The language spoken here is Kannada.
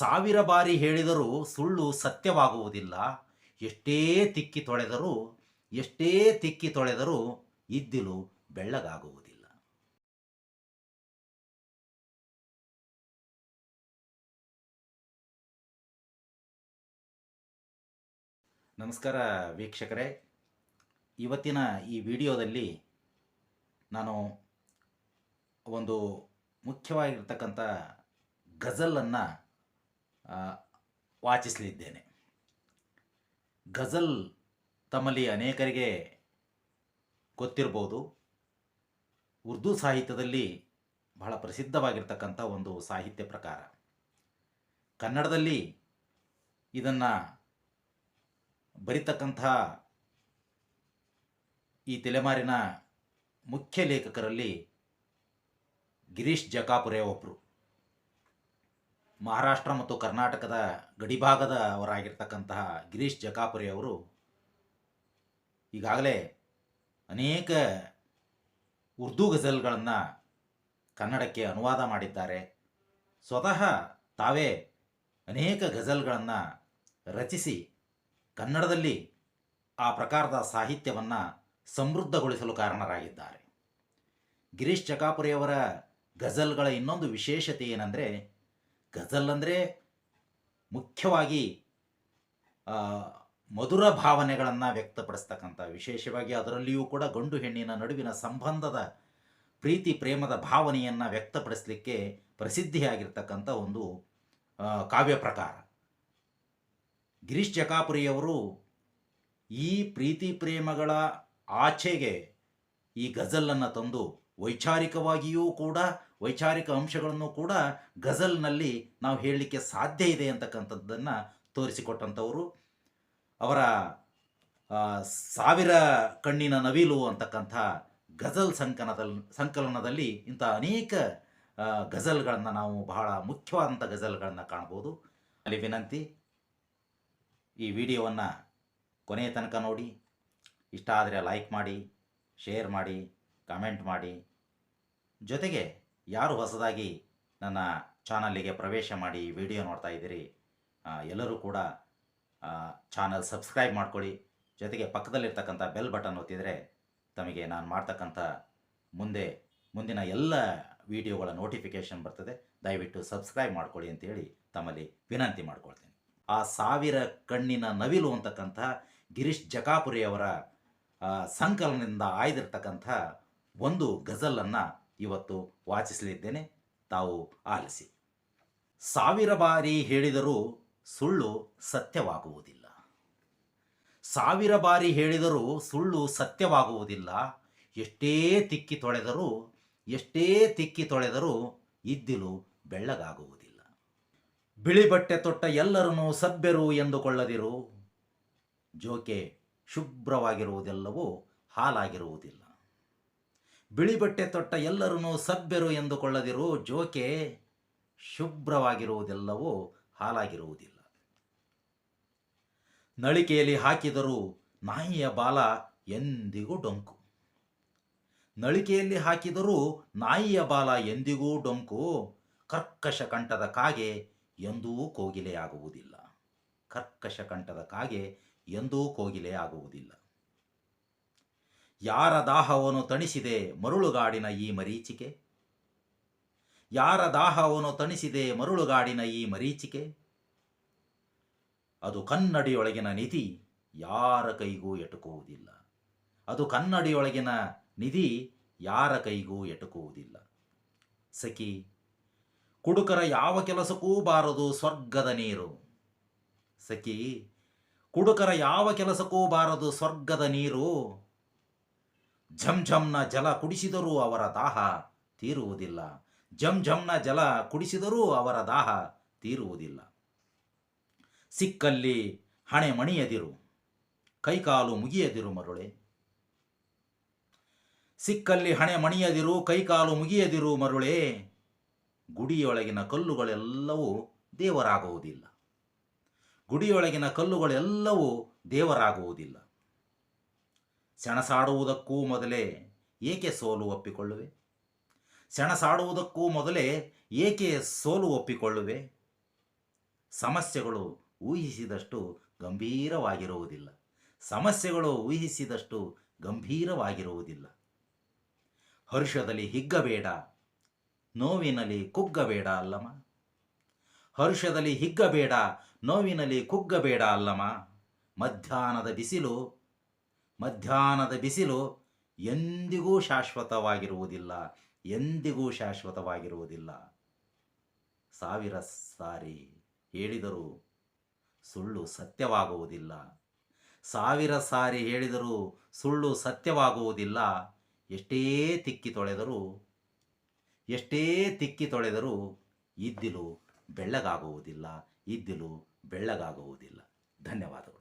ಸಾವಿರ ಬಾರಿ ಹೇಳಿದರೂ ಸುಳ್ಳು ಸತ್ಯವಾಗುವುದಿಲ್ಲ. ಎಷ್ಟೇ ತಿಕ್ಕಿ ತೊಳೆದರೂ, ಎಷ್ಟೇ ತಿಕ್ಕಿ ತೊಳೆದರೂ ಇದ್ದಿಲು ಬೆಳ್ಳಗಾಗುವುದಿಲ್ಲ. ನಮಸ್ಕಾರ ವೀಕ್ಷಕರೇ. ಇವತ್ತಿನ ಈ ವಿಡಿಯೋದಲ್ಲಿ ನಾನು ಒಂದು ಮುಖ್ಯವಾಗಿರ್ತಕ್ಕಂಥ ಗಜಲನ್ನು ವಾಚಿಸಲಿದ್ದೇನೆ. ಗಜಲ್ ತಮ್ಮಲ್ಲಿ ಅನೇಕರಿಗೆ ಗೊತ್ತಿರ್ಬೋದು ಉರ್ದು ಸಾಹಿತ್ಯದಲ್ಲಿ ಬಹಳ ಪ್ರಸಿದ್ಧವಾಗಿರ್ತಕ್ಕಂಥ ಒಂದು ಸಾಹಿತ್ಯ ಪ್ರಕಾರ. ಕನ್ನಡದಲ್ಲಿ ಇದನ್ನು ಬರಿತಕ್ಕಂಥ ಈ ತಲೆಮಾರಿನ ಮುಖ್ಯ ಲೇಖಕರಲ್ಲಿ ಗಿರೀಶ್ ಜಕಾಪುರೆ ಒಬ್ಬರು ಮಹಾರಾಷ್ಟ್ರ ಮತ್ತು ಕರ್ನಾಟಕದ ಗಡಿಭಾಗದವರಾಗಿರ್ತಕ್ಕಂತಹ ಗಿರೀಶ್ ಜಕಾಪುರಿ ಅವರು ಈಗಾಗಲೇ ಅನೇಕ ಉರ್ದು ಗಜಲ್ಗಳನ್ನು ಕನ್ನಡಕ್ಕೆ ಅನುವಾದ ಮಾಡಿದ್ದಾರೆ. ಸ್ವತಃ ತಾವೇ ಅನೇಕ ಗಜಲ್ಗಳನ್ನು ರಚಿಸಿ ಕನ್ನಡದಲ್ಲಿ ಆ ಪ್ರಕಾರದ ಸಾಹಿತ್ಯವನ್ನು ಸಮೃದ್ಧಗೊಳಿಸಲು ಕಾರಣರಾಗಿದ್ದಾರೆ. ಗಿರೀಶ್ ಚಕಾಪುರಿಯವರ ಗಜಲ್ಗಳ ಇನ್ನೊಂದು ವಿಶೇಷತೆ ಏನಂದರೆ ಗಜಲ್ ಅಂದರೆ ಮುಖ್ಯವಾಗಿ ಮಧುರ ಭಾವನೆಗಳನ್ನು ವ್ಯಕ್ತಪಡಿಸ್ತಕ್ಕಂಥ, ವಿಶೇಷವಾಗಿ ಅದರಲ್ಲಿಯೂ ಕೂಡ ಗಂಡು ಹೆಣ್ಣಿನ ನಡುವಿನ ಸಂಬಂಧದ ಪ್ರೀತಿ, ಪ್ರೇಮದ ಭಾವನೆಯನ್ನು ವ್ಯಕ್ತಪಡಿಸಲಿಕ್ಕೆ ಪ್ರಸಿದ್ಧಿಯಾಗಿರ್ತಕ್ಕಂಥ ಒಂದು ಕಾವ್ಯ ಪ್ರಕಾರ. ಗಿರೀಶ್ ಜಕಾಪುರಿಯವರು ಈ ಪ್ರೀತಿ, ಪ್ರೇಮಗಳ ಆಚೆಗೆ ಈ ಗಜಲನ್ನು ತಂದು ವೈಚಾರಿಕವಾಗಿಯೂ ಕೂಡ, ವೈಚಾರಿಕ ಅಂಶಗಳನ್ನು ಕೂಡ ಗಜಲ್ನಲ್ಲಿ ನಾವು ಹೇಳಲಿಕ್ಕೆ ಸಾಧ್ಯ ಇದೆ ಅಂತಕ್ಕಂಥದ್ದನ್ನು ತೋರಿಸಿಕೊಟ್ಟಂಥವರು. ಅವರ ಸಾವಿರ ಕಣ್ಣಿನ ನವಿಲು ಅಂತಕ್ಕಂಥ ಗಜಲ್ ಸಂಕಲನದಲ್ಲಿ ಸಂಕಲನದಲ್ಲಿ ಇಂಥ ಅನೇಕ ಗಜಲ್ಗಳನ್ನು ನಾವು ಬಹಳ ಮುಖ್ಯವಾದಂಥ ಗಜಲ್ಗಳನ್ನು ಕಾಣ್ಬೋದು. ಅಲ್ಲಿ ವಿನಂತಿ, ಈ ವಿಡಿಯೋವನ್ನು ಕೊನೆಯ ತನಕ ನೋಡಿ. ಇಷ್ಟ ಆದರೆ ಲೈಕ್ ಮಾಡಿ, ಶೇರ್ ಮಾಡಿ, ಕಾಮೆಂಟ್ ಮಾಡಿ. ಜೊತೆಗೆ ಯಾರು ಹೊಸದಾಗಿ ನನ್ನ ಚಾನಲ್ಲಿಗೆ ಪ್ರವೇಶ ಮಾಡಿ ವಿಡಿಯೋ ನೋಡ್ತಾ ಇದ್ದೀರಿ ಎಲ್ಲರೂ ಕೂಡ ಚಾನಲ್ ಸಬ್ಸ್ಕ್ರೈಬ್ ಮಾಡ್ಕೊಳ್ಳಿ. ಜೊತೆಗೆ ಪಕ್ಕದಲ್ಲಿರ್ತಕ್ಕಂಥ ಬೆಲ್ ಬಟನ್ ಒತ್ತಿದರೆ ತಮಗೆ ನಾನು ಮಾಡ್ತಕ್ಕಂಥ ಮುಂದೆ, ಮುಂದಿನ ಎಲ್ಲ ವಿಡಿಯೋಗಳ ನೋಟಿಫಿಕೇಷನ್ ಬರ್ತದೆ. ದಯವಿಟ್ಟು ಸಬ್ಸ್ಕ್ರೈಬ್ ಮಾಡ್ಕೊಳ್ಳಿ ಅಂತೇಳಿ ತಮ್ಮಲ್ಲಿ ವಿನಂತಿ ಮಾಡ್ಕೊಳ್ತೇನೆ. ಆ ಸಾವಿರ ಕಣ್ಣಿನ ನವಿಲು ಅಂತಕ್ಕಂಥ ಗಿರೀಶ್ ಜಕಾಪುರಿಯವರ ಸಂಕಲನದಿಂದ ಆಯ್ದಿರ್ತಕ್ಕಂಥ ಒಂದು ಗಜಲನ್ನು ಇವತ್ತು ವಾಚಿಸಲಿದ್ದೇನೆ. ತಾವು ಆಲಿಸಿ. ಸಾವಿರ ಬಾರಿ ಹೇಳಿದರೂ ಸುಳ್ಳು ಸತ್ಯವಾಗುವುದಿಲ್ಲ. ಸಾವಿರ ಬಾರಿ ಹೇಳಿದರೂ ಸುಳ್ಳು ಸತ್ಯವಾಗುವುದಿಲ್ಲ. ಎಷ್ಟೇ ತಿಕ್ಕಿ ತೊಳೆದರೂ, ಎಷ್ಟೇ ತಿಕ್ಕಿ ತೊಳೆದರೂ ಇದ್ದಿಲು ಬೆಳ್ಳಗಾಗುವುದಿಲ್ಲ. ಬಿಳಿ ಬಟ್ಟೆ ತೊಟ್ಟ ಎಲ್ಲರನ್ನು ಸಭ್ಯರು ಎಂದುಕೊಳ್ಳದಿರು. ಜೋಕೆ ಶುಭ್ರವಾಗಿರುವುದೆಲ್ಲವೂ ಹಾಲಾಗಿರುವುದಿಲ್ಲ. ಬಿಳಿ ಬಟ್ಟೆ ತೊಟ್ಟ ಎಲ್ಲರೂ ಸಭ್ಯರು ಎಂದುಕೊಳ್ಳದಿರು, ಜೋಕೆ ಶುಭ್ರವಾಗಿರುವುದೆಲ್ಲವೂ ಹಾಲಾಗಿರುವುದಿಲ್ಲ. ನಳಿಕೆಯಲ್ಲಿ ಹಾಕಿದರೂ ನಾಯಿಯ ಬಾಲ ಎಂದಿಗೂ ಡೊಂಕು. ನಳಿಕೆಯಲ್ಲಿ ಹಾಕಿದರೂ ನಾಯಿಯ ಬಾಲ ಎಂದಿಗೂ ಡೊಂಕು. ಕರ್ಕಶ ಕಂಠದ ಕಾಗೆ ಎಂದೂ ಕೋಗಿಲೆಯಾಗುವುದಿಲ್ಲ. ಕರ್ಕಶ ಕಂಠದ ಕಾಗೆ ಎಂದೂ ಕೋಗಿಲೆಯಾಗುವುದಿಲ್ಲ. ಯಾರ ದಾಹವನ್ನು ತಣಿಸಿದೆ ಮರುಳುಗಾಡಿನ ಈ ಮರೀಚಿಕೆ? ಯಾರ ದಾಹವನ್ನು ತಣಿಸಿದೆ ಮರುಳುಗಾಡಿನ ಈ ಮರೀಚಿಕೆ? ಅದು ಕನ್ನಡಿಯೊಳಗಿನ ನಿಧಿ ಯಾರ ಕೈಗೂ ಎಟುಕುವುದಿಲ್ಲ. ಅದು ಕನ್ನಡಿಯೊಳಗಿನ ನಿಧಿ ಯಾರ ಕೈಗೂ ಎಟುಕುವುದಿಲ್ಲ. ಸಖಿ, ಕುಡುಕರ ಯಾವ ಕೆಲಸಕ್ಕೂ ಬಾರದು ಸ್ವರ್ಗದ ನೀರು. ಸಖಿ, ಕುಡುಕರ ಯಾವ ಕೆಲಸಕ್ಕೂ ಬಾರದು ಸ್ವರ್ಗದ ನೀರು. ಝಮ್ ಝಮ್ನ ಜಲ ಕುಡಿಸಿದರೂ ಅವರ ದಾಹ ತೀರುವುದಿಲ್ಲ. ಝಂಝಂನ ಜಲ ಕುಡಿಸಿದರೂ ಅವರ ದಾಹ ತೀರುವುದಿಲ್ಲ. ಸಿಕ್ಕಲ್ಲಿ ಹಣೆ ಮಣಿಯದಿರು. ಕೈಕಾಲು ಮುಗಿಯದಿರು ಮರುಳೆ. ಸಿಕ್ಕಲ್ಲಿ ಹಣೆ ಮಣಿಯದಿರು, ಕೈಕಾಲು ಮುಗಿಯದಿರು ಮರುಳೆ. ಗುಡಿಯೊಳಗಿನ ಕಲ್ಲುಗಳೆಲ್ಲವೂ ದೇವರಾಗುವುದಿಲ್ಲ. ಗುಡಿಯೊಳಗಿನ ಕಲ್ಲುಗಳೆಲ್ಲವೂ ದೇವರಾಗುವುದಿಲ್ಲ. ಸೆಣಸಾಡುವುದಕ್ಕೂ ಮೊದಲೇ ಏಕೆ ಸೋಲು ಒಪ್ಪಿಕೊಳ್ಳುವೆ? ಸೆಣಸಾಡುವುದಕ್ಕೂ ಮೊದಲೇ ಏಕೆ ಸೋಲು ಒಪ್ಪಿಕೊಳ್ಳುವೆ? ಸಮಸ್ಯೆಗಳು ಊಹಿಸಿದಷ್ಟು ಗಂಭೀರವಾಗಿರುವುದಿಲ್ಲ. ಸಮಸ್ಯೆಗಳು ಊಹಿಸಿದಷ್ಟು ಗಂಭೀರವಾಗಿರುವುದಿಲ್ಲ. ಹರ್ಷದಲ್ಲಿ ಹಿಗ್ಗಬೇಡ, ನೋವಿನಲ್ಲಿ ಕುಗ್ಗಬೇಡ ಅಲ್ಲಮ್ಮ. ಹರ್ಷದಲ್ಲಿ ಹಿಗ್ಗಬೇಡ, ನೋವಿನಲ್ಲಿ ಕುಗ್ಗಬೇಡ ಅಲ್ಲಮ್ಮ. ಮಧ್ಯಾಹ್ನದ ಬಿಸಿಲು ಮಧ್ಯಾಹ್ನದ ಬಿಸಿಲು ಎಂದಿಗೂ ಶಾಶ್ವತವಾಗಿರುವುದಿಲ್ಲ ಎಂದಿಗೂ ಶಾಶ್ವತವಾಗಿರುವುದಿಲ್ಲ. ಸಾವಿರ ಸಾರಿ ಹೇಳಿದರೂ ಸುಳ್ಳು ಸತ್ಯವಾಗುವುದಿಲ್ಲ. ಸಾವಿರ ಸಾರಿ ಹೇಳಿದರೂ ಸುಳ್ಳು ಸತ್ಯವಾಗುವುದಿಲ್ಲ. ಎಷ್ಟೇ ತಿಕ್ಕಿ ತೊಳೆದರೂ, ಎಷ್ಟೇ ತಿಕ್ಕಿ ತೊಳೆದರೂ ಇದ್ದಿಲು ಬೆಳ್ಳಗಾಗುವುದಿಲ್ಲ ಇದ್ದಿಲು ಬೆಳ್ಳಗಾಗುವುದಿಲ್ಲ. ಧನ್ಯವಾದಗಳು.